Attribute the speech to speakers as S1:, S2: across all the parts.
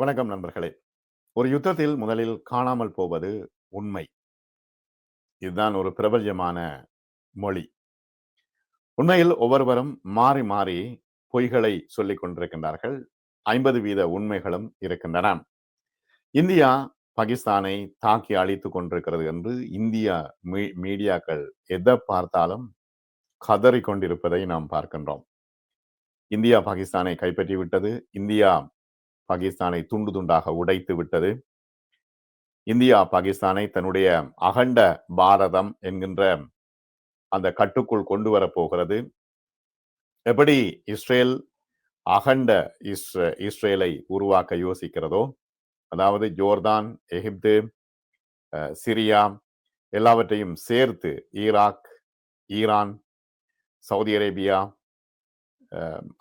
S1: வணக்கம் நண்பர்களே. ஒரு யுத்தத்தில் முதலில் காணாமல் போவது உண்மை. இதுதான் ஒரு பிரபல்யமான மொழி. உண்மையில் ஒவ்வொருவரும் மாறி மாறி பொய்களை சொல்லிக் கொண்டிருக்கின்றார்கள். ஐம்பது வீத உண்மைகளும் இருக்கின்றன. இந்தியா பாகிஸ்தானை தாக்கி அழித்துக் கொண்டிருக்கிறது என்று இந்தியா மீ- மீடியாக்கள் எதை பார்த்தாலும் கதறிக் கொண்டிருப்பதை நாம் பார்க்கின்றோம். இந்தியா பாகிஸ்தானை கைப்பற்றி விட்டது இந்தியா பாகிஸ்தானை துண்டு துண்டாக உடைத்து விட்டது. இந்தியா பாகிஸ்தானை தன்னுடைய அகண்ட பாரதம் என்கின்ற அந்த கட்டுக்குள் கொண்டு வரப் போகிறது. எப்படி இஸ்ரேல் அகண்ட இஸ் இஸ்ரேலை உருவாக்க யோசிக்கிறதோ அதாவது ஜோர்தான் எகிப்து சிரியா எல்லாவற்றையும் சேர்த்து ஈராக் ஈரான் சவுதி அரேபியா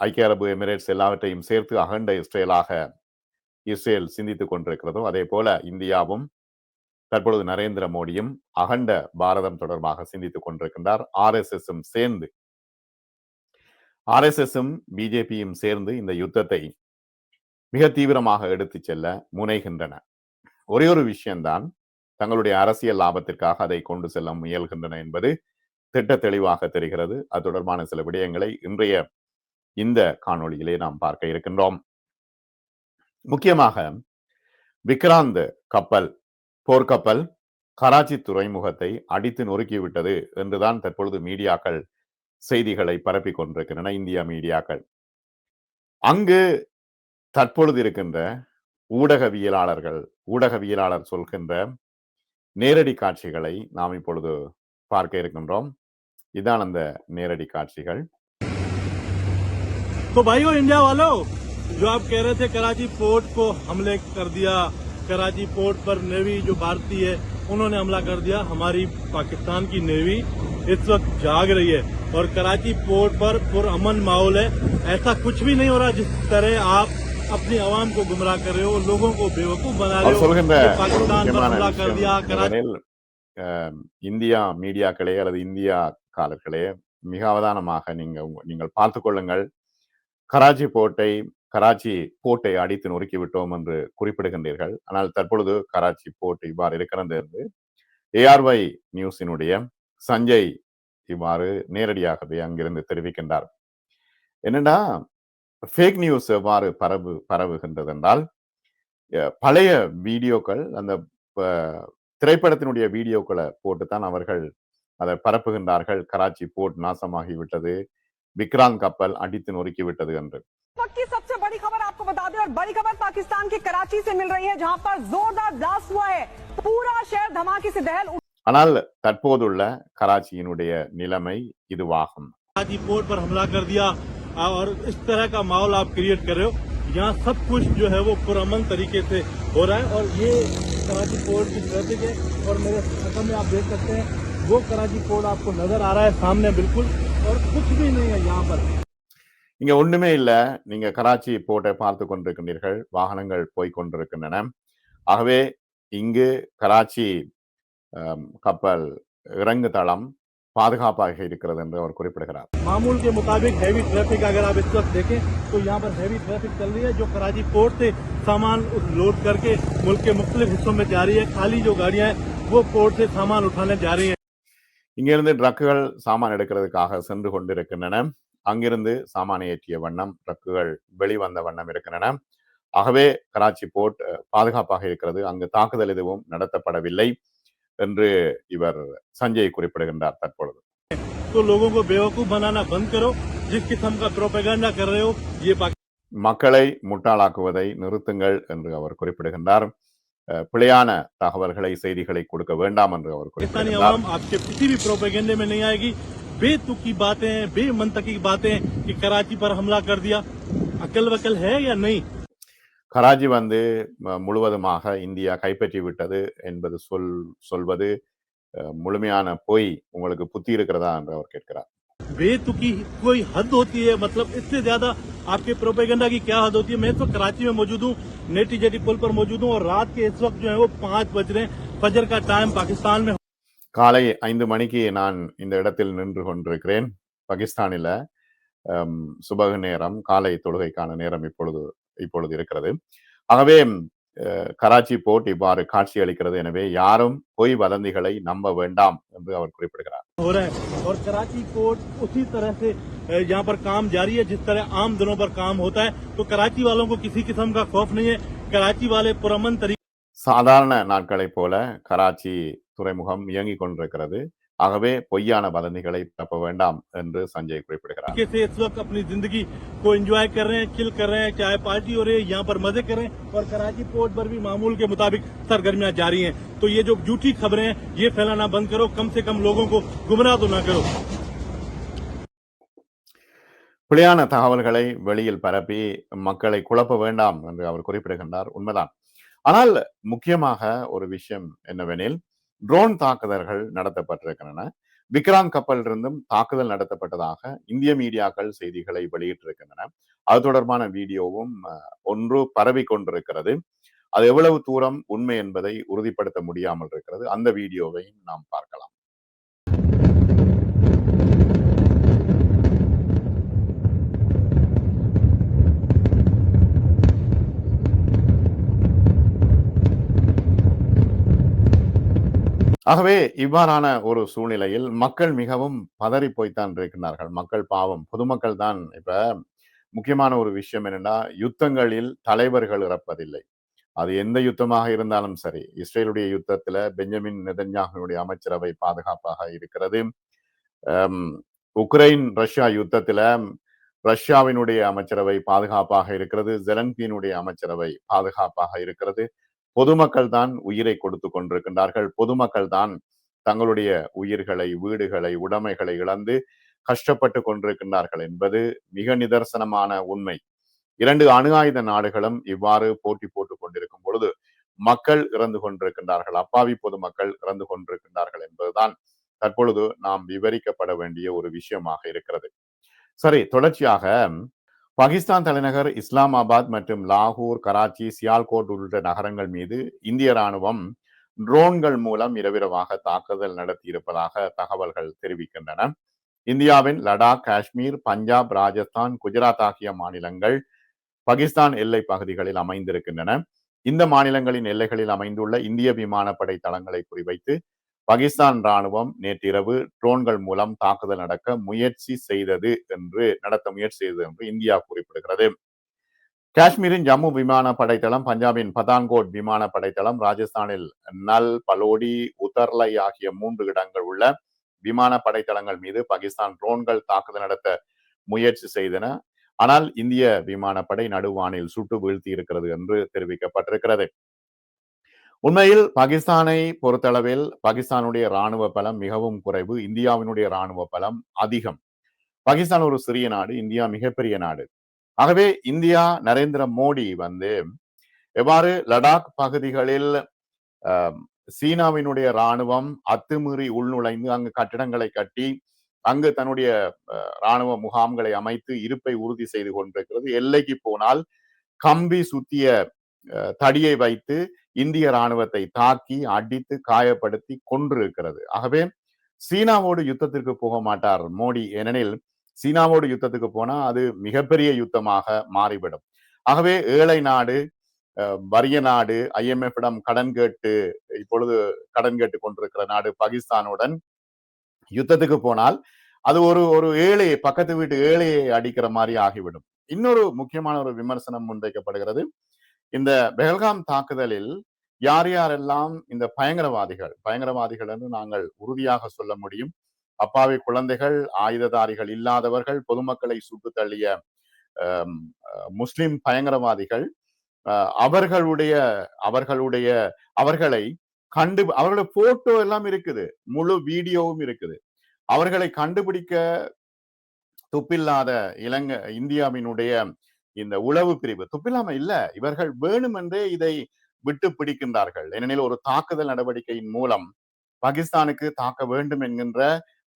S1: ஐக்கிய அரபு எமிரேட்ஸ் எல்லாவற்றையும் சேர்த்து அகண்ட இஸ்ரேலாக இஸ்ரேல் சிந்தித்துக் கொண்டிருக்கிறதோ அதே போல இந்தியாவும் தற்பொழுது நரேந்திர மோடியும் அகண்ட பாரதம் தொடர்பாக சிந்தித்துக் கொண்டிருக்கின்றார். ஆர்எஸ்எஸும் சேர்ந்து ஆர்எஸ்எஸும் பிஜேபியும் சேர்ந்து இந்த யுத்தத்தை மிக தீவிரமாக எடுத்துச் செல்ல முனைகின்றன. ஒரே ஒரு விஷயம்தான் தங்களுடைய அரசியல் லாபத்திற்காக அதை கொண்டு செல்ல முயல்கின்றன என்பது திட்ட தெளிவாக தெரிகிறது. அது தொடர்பான சில விடயங்களை இன்றைய இந்த காணொளியிலே நாம் பார்க்க இருக்கின்றோம். முக்கியமாக விக்ராந்த் கப்பல் போர்க்கப்பல் கராச்சி துறைமுகத்தை அடித்து நொறுக்கிவிட்டது என்றுதான் தற்பொழுது மீடியாக்கள் செய்திகளை பரப்பிக் கொண்டிருக்கின்றன இந்திய மீடியாக்கள் அங்கு தற்பொழுது இருக்கின்ற ஊடகவியலாளர்கள் ஊடகவியலாளர் சொல்கின்ற நேரடி காட்சிகளை நாம் இப்பொழுது பார்க்க இருக்கின்றோம் இதான் அந்த நேரடி காட்சிகள்
S2: तो भाइयों इंडिया वालों जो आप कह रहे थे कराची पोर्ट को हमले कर दिया कराची पोर्ट पर नेवी जो भारतीय है उन्होंने हमला कर दिया हमारी पाकिस्तान की नेवी इस वक्त जाग रही है और कराची पोर्ट पर पुरअमन माहौल है ऐसा कुछ भी नहीं हो रहा जिस तरह आप अपनी आवाम को गुमराह कर रहे हो लोगों को बेवकूफ बना रहे
S1: அவர்
S2: हो
S1: சொல்கின்ற
S2: कि पाकिस्तान पर
S1: முக்கியமான
S2: हमला कर
S1: விஷயம்
S2: दिया कराची
S1: என்னவெனில், அஹ், இந்தியா மீடியாக்களே அல்லது இந்தியா காலர்களே மிக அவதானமாக நீங்க உங்க- நீங்கள் பார்த்துக் கொள்ளுங்கள் கராச்சி போர்ட்டை கராச்சி போர்ட்டை அடித்து நொறுக்கி விட்டோம் என்று குறிப்பிடுகின்றீர்கள். ஆனால் தற்பொழுது கராச்சி போர்ட் இவ்வாறு இருக்கிறது என்று ஏஆர்ஒய் நியூஸினுடைய சஞ்சய் இவ்வாறு நேரடியாகவே அங்கிருந்து தெரிவிக்கின்றார். என்னன்னா ஃபேக் நியூஸ் எவ்வாறு பரவு பரவுகின்றது என்றால் அஹ், பழைய வீடியோக்கள் அந்த திரைப்படத்தினுடைய வீடியோக்களை போட்டுத்தான் அவர்கள் அதை பரப்புகின்றார்கள். கராச்சி போர்ட் நாசமாகி விட்டது விக்ராந்த் கப்பல் அடித்து நொறுக்கி விட்டது என்று.
S3: बड़ी खबर पाकिस्तान के कराची से मिल रही है जहां पर जोरदार ब्लास्ट हुआ है पूरा शहर धमाके से दहल
S1: ஆனால் தற்போதுள்ள கராச்சியினுடைய நிலைமை இதுவாகும்
S2: कराची पोर्ट पर हमला कर दिया और इस तरह का माहौल आप क्रिएट कर रहे हो यहाँ सब कुछ जो है वो पुरअमन तरीके से हो रहा है और ये कराची पोर्ट की ट्रैफिक है और मेरे हाथों में आप देख सकते हैं वो कराची पोर्ट आपको नजर आ रहा है सामने बिल्कुल और कुछ भी नहीं है यहाँ पर
S1: இங்க ஒண்ணுமே இல்ல நீங்க கராச்சி போர்ட்டை பார்த்து கொண்டிருக்கின்றீர்கள் வாகனங்கள் போய் கொண்டிருக்கின்றன ஆகவே இங்கு கராச்சி அம், கப்பல் இறங்கு தளம் பாதுகாப்பாக இருக்கிறது என்று அவர் குறிப்பிடுகிறார்
S2: मामूल के मुताबिक हैवी ट्रैफिक अगर आप इस वक्त देखें तो यहाँ पर हैवी ट्रैफिक चल रही है जो कराची पोर्ट से सामान उस- लोड करके मुल्क के मुख्तलिफ हिस्सों में जा रही है खाली जो गाड़ियां हैं वो पोर्ट से सामान उठाने जा रही हैं
S1: இங்கிருந்து ட்ரக்குகள் சாமான் எடுக்கிறதுக்காக சென்று கொண்டிருக்கின்றன அங்கிருந்து சாமானை ஏற்றிய வண்ணம் ட்ரக்குகள் வெளிவந்த வண்ணம் இருக்கின்றன. ஆகவே கராச்சி போர்ட் பாதுகாப்பாக இருக்கிறது. அங்கு தாக்குதல் எதுவும் நடத்தப்படவில்லை என்று இவர் சஞ்சய் குறிப்பிடுகின்றார் தற்பொழுது. மக்களை முட்டாளாக்குவதை நிறுத்துங்கள் என்று அவர் குறிப்பிடுகின்றார். பிழையான தகவல்களை செய்திகளை கொடுக்க வேண்டாம் என்று அவர்
S2: குறிப்பிட்டார்
S1: குறிப்பிடுகின்றார்
S2: आवाम आपके किसी भी प्रोपेगेंडे में नहीं आएगी बेतुकी बातें बेमंतकी बातें कि कराची पर हमला कर दिया अकल वकल है या नहीं
S1: கராச்சி வந்து ம- முழுவதுமாக இந்தியா கைப்பற்றி விட்டது என்பது சொல் சொல்வது அஹ், முழுமையான பொய் உங்களுக்கு புத்தி இருக்கிறதா என்று அவர் கேட்கிறார்
S2: बेतुकी कोई हद होती है मतलब इससे ज्यादा आपके प्रोपेगेंडा की क्या हद होती है मैं तो कराची में मौजूद हूँ नेटी जेटी पुल पर मौजूद हूँ और रात के इस वक्त जो है वो पांच बज रहे हैं फजर का टाइम पाकिस्तान में
S1: காலை ஐந்து மணிக்கு நான் இந்த இடத்தில் நின்று கொண்டிருக்கிறேன் பாகிஸ்தானில அம், சுபக நேரம் காலை தொழுகைக்கான நேரம் இப்பொழுது இப்பொழுது இருக்கிறது ஆகவே அஹ், கராச்சி போர்ட் இவ்வாறு காட்சி அளிக்கிறது எனவே யாரும் பொய் வதந்திகளை நம்ப வேண்டாம் என்று அவர் குறிப்பிடுகிறார்
S2: हो रहा है और कराची पोर्ट उसी तरह से अ, यहाँ पर काम जारी है जिस तरह आम दिनों पर काम होता है तो कराची वालों को किसी किस्म का खौफ नहीं है कराची वाले पुरमन तरीके
S1: சாதாரண நாட்களைப் போல கராச்சி துறைமுகம் இயங்கிக் கொண்டிருக்கிறது ஆகவே பொய்யான வதந்திகளை பரப்ப வேண்டாம் என்று சஞ்சய் குறிப்பிடுகிறார்
S2: से इस वक्त अपनी जिंदगी को एंजॉय कर रहे हैं चिल कर रहे हैं चाय पार्टी हो रही है यहाँ पर मजे कर रहे हैं और कराची पोर्ट पर भी मामूल के मुताबिक सरगर्मियां जारी हैं तो ये जो झूठी खबरें हैं ये फैलाना बंद करो कम से कम लोगों को गुमराह तो ना करो
S1: பிழையான தகவல்களை வெளியில் பரப்பி மக்களை குழப்ப வேண்டாம் என்று அவர் குறிப்பிடுகின்றார் உண்மைதான் ஆனால் முக்கியமாக ஒரு விஷயம் என்னவெனில் ட்ரோன் தாக்குதல்கள் நடத்தப்பட்டிருக்கின்றன. விக்ராந்த் கப்பலிலிருந்தும் தாக்குதல் நடத்தப்பட்டதாக இந்திய மீடியாக்கள் செய்திகளை வெளியிட்டிருக்கின்றன. அது தொடர்பான வீடியோவும் ஒன்று பரவி கொண்டிருக்கிறது. அது எவ்வளவு தூரம் உண்மை என்பதை உறுதிப்படுத்த முடியாமல் இருக்கிறது. அந்த வீடியோவையும் நாம் பார்க்கலாம். ஆகவே இவ்வாறான ஒரு சூழ்நிலையில் மக்கள் மிகவும் பதறி போய்த்தான் இருக்கிறார்கள். மக்கள் பாவம். பொதுமக்கள் தான் இப்ப முக்கியமான ஒரு விஷயம் என்னன்னா யுத்தங்களில் தலைவர்கள் இறப்பதில்லை. அது எந்த யுத்தமாக இருந்தாலும் சரி இஸ்ரேலுடைய யுத்தத்துல பெஞ்சமின் நெதன்யாகனுடைய அமைச்சரவை பாதுகாப்பாக இருக்கிறது. உக்ரைன் ரஷ்யா யுத்தத்துல ரஷ்யாவினுடைய அமைச்சரவை பாதுகாப்பாக இருக்கிறது. ஜெலன்பியினுடைய அமைச்சரவை பாதுகாப்பாக இருக்கிறது. பொதுமக்கள் தான் உயிரை கொடுத்து கொண்டிருக்கின்றார்கள். பொதுமக்கள் தான் தங்களுடைய உயிர்களை வீடுகளை உடைமைகளை இழந்து கஷ்டப்பட்டு கொண்டிருக்கின்றார்கள் என்பது மிக நிதர்சனமான உண்மை. இரண்டு அணு ஆயுத நாடுகளும் இவ்வாறு போட்டி போட்டுக் கொண்டிருக்கும் பொழுது மக்கள் இறந்து கொண்டிருக்கின்றார்கள். அப்பாவி பொதுமக்கள் இறந்து கொண்டிருக்கின்றார்கள் என்பதுதான் தற்பொழுது நாம் விவரிக்கப்பட வேண்டிய ஒரு விஷயமாக இருக்கிறது. சரி தொடர்ச்சியாக பாகிஸ்தான் தலைநகர் இஸ்லாமாபாத் மற்றும் லாகூர் கராச்சி சியால்கோட் உள்ளிட்ட நகரங்கள் மீது இந்திய ராணுவம் ட்ரோன்கள் மூலம் இரவிரவாக தாக்குதல் நடத்தியிருப்பதாக தகவல்கள் தெரிவிக்கின்றன. இந்தியாவின் லடாக் காஷ்மீர் பஞ்சாப் ராஜஸ்தான் குஜராத் ஆகிய மாநிலங்கள் பாகிஸ்தான் எல்லை பகுதிகளில் அமைந்திருக்கின்றன. இந்த மாநிலங்களின் எல்லைகளில் அமைந்துள்ள இந்திய விமானப்படை தளங்களை குறிவைத்து பாகிஸ்தான் ராணுவம் நேற்றிரவு ட்ரோன்கள் மூலம் தாக்குதல் நடக்க முயற்சி செய்தது என்று நடத்த முயற்சி செய்தது என்று இந்தியா குறிப்பிடுகிறது. காஷ்மீரின் ஜம்மு விமான படைத்தளம் பஞ்சாபின் பதான்கோட் விமான படைத்தளம் ராஜஸ்தானில் நல் பலோடி உதர்லை ஆகிய மூன்று இடங்கள் உள்ள விமான படைத்தளங்கள் மீது பாகிஸ்தான் ட்ரோன்கள் தாக்குதல் நடத்த முயற்சி செய்தன. ஆனால் இந்திய விமானப்படை நடுவானில் சுட்டு வீழ்த்தி இருக்கிறது என்று தெரிவிக்கப்பட்டிருக்கிறது. உண்மையில் பாகிஸ்தானை பொறுத்தளவில் பாகிஸ்தானுடைய ராணுவ பலம் மிகவும் குறைவு இந்தியாவினுடைய ராணுவ பலம் அதிகம். பாகிஸ்தான் ஒரு சிறிய நாடு இந்தியா மிகப்பெரிய நாடு. ஆகவே இந்தியா நரேந்திர மோடி வந்து எவ்வாறு லடாக் பகுதிகளில் ஆஹ், சீனாவினுடைய ராணுவம் அத்துமீறி உள்நுழைந்து அங்கு கட்டிடங்களை கட்டி அங்கு தன்னுடைய இராணுவ ராணுவ முகாம்களை அமைத்து இருப்பை உறுதி செய்து கொண்டிருக்கிறது. எல்லைக்கு போனால் கம்பி சுத்திய அஹ், தடியை வைத்து இந்திய ராணுவத்தை தாக்கி அடித்து காயப்படுத்தி கொன்றிருக்கிறது. ஆகவே சீனாவோடு யுத்தத்திற்கு போக மாட்டார் மோடி. ஏனெனில் சீனாவோடு யுத்தத்துக்கு போனா அது மிகப்பெரிய யுத்தமாக மாறிவிடும். ஆகவே ஏழை நாடு அஹ், வறிய நாடு ஐஎம்எஃபிடம் கடன் கேட்டு இப்பொழுது கடன் கேட்டு கொண்டிருக்கிற நாடு பாகிஸ்தானுடன் யுத்தத்துக்கு போனால் அது ஒரு ஒரு ஏழையை பக்கத்து வீட்டு ஏழையை அடிக்கிற மாதிரி ஆகிவிடும். இன்னொரு முக்கியமான ஒரு விமர்சனம் முன்வைக்கப்படுகிறது. இந்த பெஹல்காம் தாக்குதலில் யார் யாரெல்லாம் இந்த பயங்கரவாதிகள் பயங்கரவாதிகள் என்று நாங்கள் உறுதியாக சொல்ல முடியும். அப்பாவி குழந்தைகள் ஆயுததாரிகள் இல்லாதவர்கள் பொதுமக்களை சுட்டு தள்ளிய முஸ்லிம் பயங்கரவாதிகள் அஹ், அவர்களுடைய அவர்களுடைய அவர்களை கண்டு அவர்களுடைய போட்டோ எல்லாம் இருக்குது. முழு வீடியோவும் இருக்குது. அவர்களை கண்டுபிடிக்க துப்பில்லாத இலங்கை இந்தியாவினுடைய இந்த உளவு பிரிவு துப்பில்லாம இல்ல. இவர்கள் வேணுமென்றே இதை விட்டு பிடிக்கின்றார்கள் ஏனெனில் ஒரு தாக்குதல் நடவடிக்கையின் மூலம் பாகிஸ்தானுக்கு தாக்க வேண்டும் என்கின்ற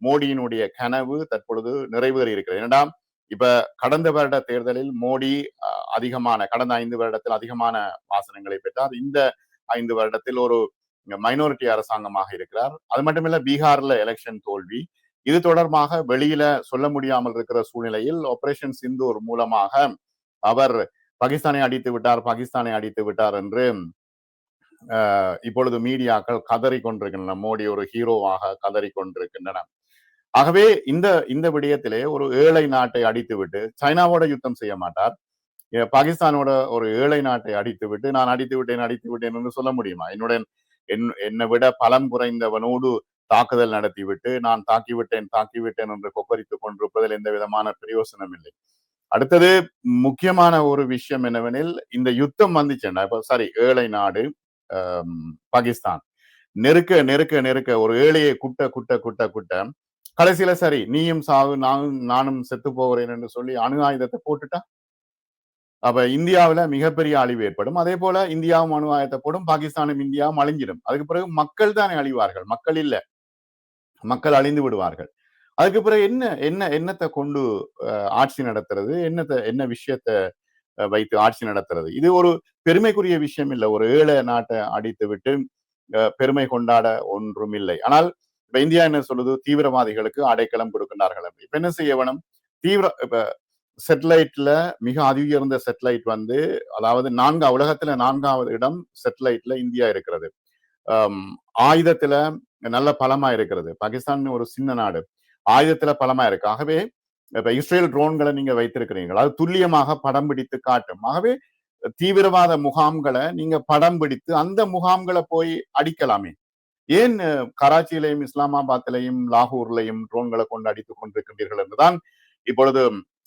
S1: மோடியினுடைய கனவு தற்பொழுது நிறைவேறி இருக்கிறது. ஏனடா இப்ப கடந்த வருட தேர்தலில் மோடி அஹ், அதிகமான கடந்த ஐந்து வருடத்தில் அதிகமான வாசனங்களை பெற்றார். இந்த ஐந்து வருடத்தில் ஒரு மைனாரிட்டி அரசாங்கமாக இருக்கிறார். அது மட்டுமில்ல பீகார்ல எலெக்ஷன் தோல்வி. இது தொடர்பாக வெளியில சொல்ல முடியாமல் இருக்கிற சூழ்நிலையில் ஆபரேஷன் சிந்தூர் மூலமாக அவர் பாகிஸ்தானை அடித்து விட்டார் பாகிஸ்தானை அடித்து விட்டார் என்று இப்பொழுது மீடியாக்கள் கதறி கொண்டிருக்கின்றன. மோடி ஒரு ஹீரோவாக கதறி கொண்டிருக்கின்றன. ஆகவே இந்த இந்த விடயத்திலே ஒரு ஏழை நாட்டை அடித்துவிட்டு சைனாவோட யுத்தம் செய்ய மாட்டார். பாகிஸ்தானோட ஒரு ஏழை நாட்டை அடித்து விட்டு நான் அடித்து விட்டேன் அடித்து விட்டேன் என்று சொல்ல முடியுமா? என்னுடன் என்- என்னை விட பலம் குறைந்தவனோடு தாக்குதல் நடத்திவிட்டு நான் தாக்கிவிட்டேன் தாக்கிவிட்டேன் என்று கொக்கரித்துக் கொண்டிருப்பதில் எந்த விதமான பிரயோசனம் இல்லை. அடுத்தது முக்கியமான ஒரு விஷயம் என்னவெனில் இந்த யுத்தம் வந்துச்சுன்னா இப்ப சாரி ஏழை நாடு பாகிஸ்தான். நெருக்க நெருக்க நெருக்க ஒரு ஏழையை குட்ட குட்ட குட்ட குட்ட கடைசியில சரி நீயும் சாவு நானும் நானும் செத்து போகிறேன் என்று சொல்லி அணு ஆயுதத்தை போட்டுட்டா? அப்ப இந்தியாவுல மிகப்பெரிய அழிவு ஏற்படும். அதே போல இந்தியாவும் அணு ஆயுதத்தை போடும் பாகிஸ்தானும் இந்தியாவும் அழிஞ்சிடும். அதுக்கு பிறகு மக்கள் தானே அழிவார்கள். மக்கள் இல்ல. மக்கள் அழிந்து விடுவார்கள். அதுக்கு பிறகு என்ன என்ன என்னத்தை கொண்டு அஹ், ஆட்சி நடத்துறது? என்னத்தை என்ன விஷயத்தை வைத்து ஆட்சி நடத்துறது? இது ஒரு பெருமைக்குரிய விஷயம் இல்லை. ஒரு ஏழை நாட்டை அடித்து விட்டு அஹ், பெருமை கொண்டாட ஒன்றும் இல்லை. ஆனால் இப்ப இந்தியா என்ன சொல்லுது? தீவிரவாதிகளுக்கு அடைக்கலம் கொடுக்கின்றார்கள் இப்ப என்ன செய்ய வேணும்? தீவிர இப்ப செட்டலைட்ல மிக அதிஉயர்ந்த செட்டலைட் வந்து அதாவது நான்கா உலகத்துல நான்காவது இடம் செட்டலைட்ல இந்தியா இருக்கிறது. ஆயுதத்துல நல்ல பலமா இருக்கிறது. பாகிஸ்தான் ஒரு சின்ன நாடு. ஆயுதத்துல பலமா இருக்கு. ஆகவே இப்ப இஸ்ரேல் ட்ரோன்களை நீங்க வைத்திருக்கிறீங்களா அது துல்லியமாக படம் பிடித்து காட்டும். ஆகவே தீவிரவாத முகாம்களை நீங்க படம் பிடித்து அந்த முகாம்களை போய் அடிக்கலாமே. ஏன் கராச்சியிலையும் இஸ்லாமாபாத்திலையும் லாகூர்லையும் ட்ரோன்களை கொண்டு அடித்துக் கொண்டிருக்கின்றீர்கள் என்றுதான் இப்பொழுது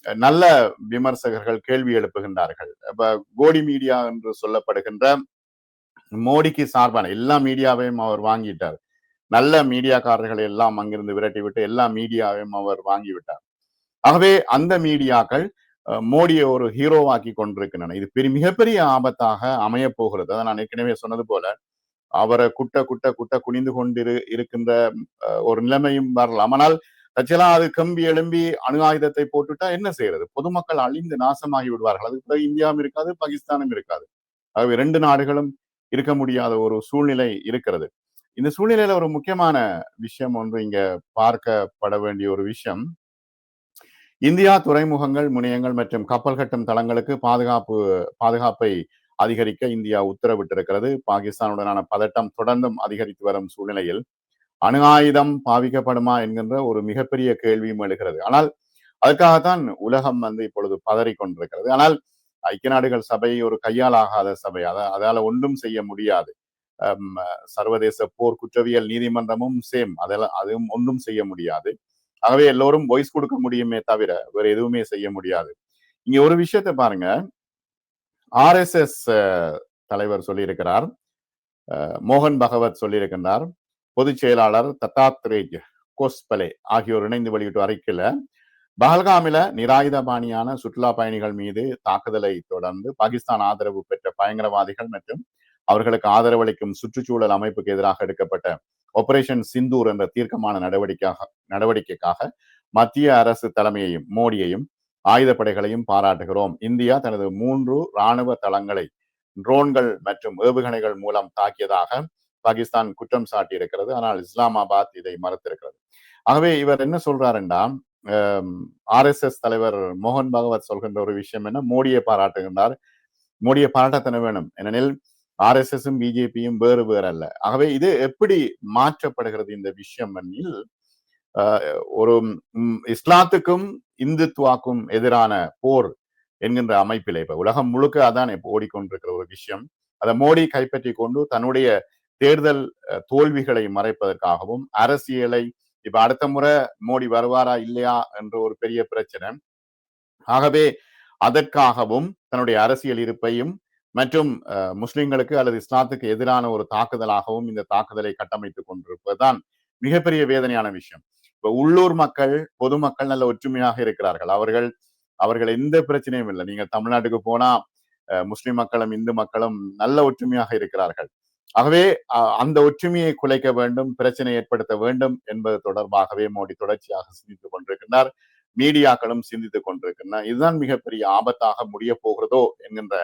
S1: நல்ல விமர்சகர்கள் கேள்வி எழுப்புகின்றார்கள். இப்ப கோடி மீடியா என்று சொல்லப்படுகின்ற மோடிக்கு சார்பான எல்லா மீடியாவையும் அவர் வாங்கிட்டார். நல்ல மீடியாக்காரர்களை எல்லாம் அங்கிருந்து விரட்டி விட்டு எல்லா மீடியாவையும் அவர் வாங்கிவிட்டார். ஆகவே அந்த மீடியாக்கள் அஹ், மோடியை ஒரு ஹீரோவாக்கி கொண்டிருக்கின்றன. இது பெரிய மிகப்பெரிய ஆபத்தாக அமையப் போகிறது அதை நான் ஏற்கனவே சொன்னது போல அவரை குட்ட குட்ட குட்ட குனிந்து கொண்டிரு இருக்கின்ற அஹ், ஒரு நிலைமையும் வரலாம். ஆனால் தச்சலா அது கம்பி எழும்பி அணு ஆயுதத்தை போட்டுட்டா என்ன செய்யறது? பொதுமக்கள் அழிந்து நாசமாகி விடுவார்கள். அதுக்கு பிறகு இந்தியாவும் இருக்காது பாகிஸ்தானும் இருக்காது. ஆகவே ரெண்டு நாடுகளும் இருக்க முடியாத ஒரு சூழ்நிலை இருக்கிறது. இந்த சூழ்நிலையில ஒரு முக்கியமான விஷயம் ஒன்று இங்க பார்க்கப்பட வேண்டிய ஒரு விஷயம். இந்தியா துறைமுகங்கள் முனையங்கள் மற்றும் கப்பல் கட்டும் தளங்களுக்கு பாதுகாப்பு பாதுகாப்பை அதிகரிக்க இந்தியா உத்தரவிட்டிருக்கிறது. பாகிஸ்தானுடனான பதட்டம் தொடர்ந்தும் அதிகரித்து வரும் சூழ்நிலையில் அணு ஆயுதம் பாவிக்கப்படுமா என்கின்ற ஒரு மிகப்பெரிய கேள்வியும் எழுகிறது. ஆனால் அதற்காகத்தான் உலகம் வந்து இப்பொழுது பதறிக் கொண்டிருக்கிறது ஆனால் ஐக்கிய நாடுகள் சபை ஒரு கையாலாகாத சபை. அத அதால ஒன்றும் செய்ய முடியாது. சர்வதேச போர் குற்றவியல் நீதிமன்றமும் சேம் அதெல்லாம் அதுவும் ஒன்றும் செய்ய முடியாது. ஆகவே எல்லோரும் வாய்ஸ் கொடுக்க முடியுமே தவிர வேற எதுவுமே செய்ய முடியாது. இங்க ஒரு விஷயத்தை பாருங்க. ஆர்எஸ்எஸ் தலைவர் சொல்லியிருக்கிறார். அஹ், மோகன் பகவத் சொல்லியிருக்கின்றார். பொதுச் செயலாளர் தத்தாத்ரேஜ் கோஸ்பலே ஆகியோர் இணைந்து வெளியிட்ட அறிக்கையில பஹல்காமில நிராயுதபாணியான சுற்றுலா பயணிகள் மீது தாக்குதலை தொடர்ந்து பாகிஸ்தான் ஆதரவு பெற்ற பயங்கரவாதிகள் மற்றும் அவர்களுக்கு ஆதரவளிக்கும் சுற்றுச்சூழல் அமைப்புக்கு எதிராக எடுக்கப்பட்ட ஆபரேஷன் சிந்தூர் என்ற தீர்க்கமான நடவடிக்கையாக நடவடிக்கைக்காக மத்திய அரசு தலைமையையும் மோடியையும் ஆயுதப்படைகளையும் பாராட்டுகிறோம். இந்தியா தனது மூன்று இராணுவ தளங்களை ட்ரோன்கள் மற்றும் ஏவுகணைகள் மூலம் தாக்கியதாக பாகிஸ்தான் குற்றம் சாட்டி இருக்கிறது ஆனால் இஸ்லாமாபாத் இதை மறுத்திருக்கிறது. ஆகவே இவர் என்ன சொல்றாருன்னா ஆர்எஸ்எஸ் தலைவர் மோகன் பகவத் சொல்கின்ற ஒரு விஷயம் என்ன? மோடியை பாராட்டுகின்றார். மோடியை பாராட்டத்தன வேணும். ஏனெனில் ஆர்எஸ்எஸும் பிஜேபியும் வேறு வேறு அல்ல. ஆகவே இது எப்படி மாற்றப்படுகிறது இந்த விஷயம் எனில் ஒரு இஸ்லாத்துக்கும் இந்துத்துவாக்கும் எதிரான போர் என்கின்ற அமைப்பில் இப்ப உலகம் முழுக்க அதான் இப்போ ஓடிக்கொண்டிருக்கிற ஒரு விஷயம். அதை மோடி கைப்பற்றி கொண்டு தன்னுடைய தேர்தல் அஹ், தோல்விகளை மறைப்பதற்காகவும் அரசியலை இப்ப அடுத்த முறை மோடி வருவாரா இல்லையா என்ற ஒரு பெரிய பிரச்சனை. ஆகவே அதற்காகவும் தன்னுடைய அரசியல் இருப்பையும் மற்றும் முஸ்லிம்களுக்கு அல்லது இஸ்லாத்துக்கு எதிரான ஒரு தாக்குதலாகவும் இந்த தாக்குதலை கட்டமைத்துக் கொண்டிருப்பதுதான் மிகப்பெரிய வேதனையான விஷயம். இப்ப உள்ளூர் மக்கள் பொதுமக்கள் நல்ல ஒற்றுமையாக இருக்கிறார்கள். அவர்கள் அவர்கள் எந்த பிரச்சனையும் இல்லை. நீங்க தமிழ்நாட்டுக்கு போனா அஹ், முஸ்லிம் மக்களும் இந்து மக்களும் நல்ல ஒற்றுமையாக இருக்கிறார்கள். ஆகவே அஹ், அந்த ஒற்றுமையை குலைக்க வேண்டும் பிரச்சனை ஏற்படுத்த வேண்டும் என்பது தொடர்பாகவே மோடி தொடர்ச்சியாக சிந்தித்துக் கொண்டிருக்கின்றார். மீடியாக்களும் சிந்தித்துக் கொண்டிருக்கின்றன. இதுதான் மிகப்பெரிய ஆபத்தாக முடிய போகிறதோ என்கின்ற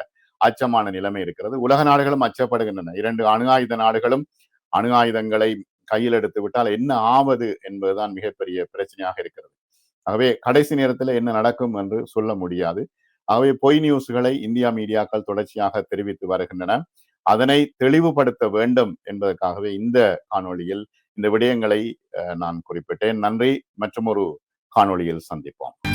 S1: அச்சமான நிலைமை இருக்கிறது. உலக நாடுகளும் அச்சப்படுகின்றன. இரண்டு அணு ஆயுத நாடுகளும் அணு ஆயுதங்களை கையில் எடுத்து விட்டால் என்ன ஆவது என்பதுதான் மிகப்பெரிய பிரச்சனையாக இருக்கிறது. ஆகவே கடைசி நேரத்தில் என்ன நடக்கும் என்று சொல்ல முடியாது. ஆகவே பொய் நியூஸ்களை இந்தியா மீடியாக்கள் தொடர்ச்சியாக தெரிவித்து வருகின்றன. அதனை தெளிவுபடுத்த வேண்டும் என்பதற்காகவே இந்த காணொளியில் இந்த விடயங்களை அஹ், நான் குறிப்பிட்டேன். நன்றி. மற்றும் ஒரு காணொளியில் சந்திப்போம்.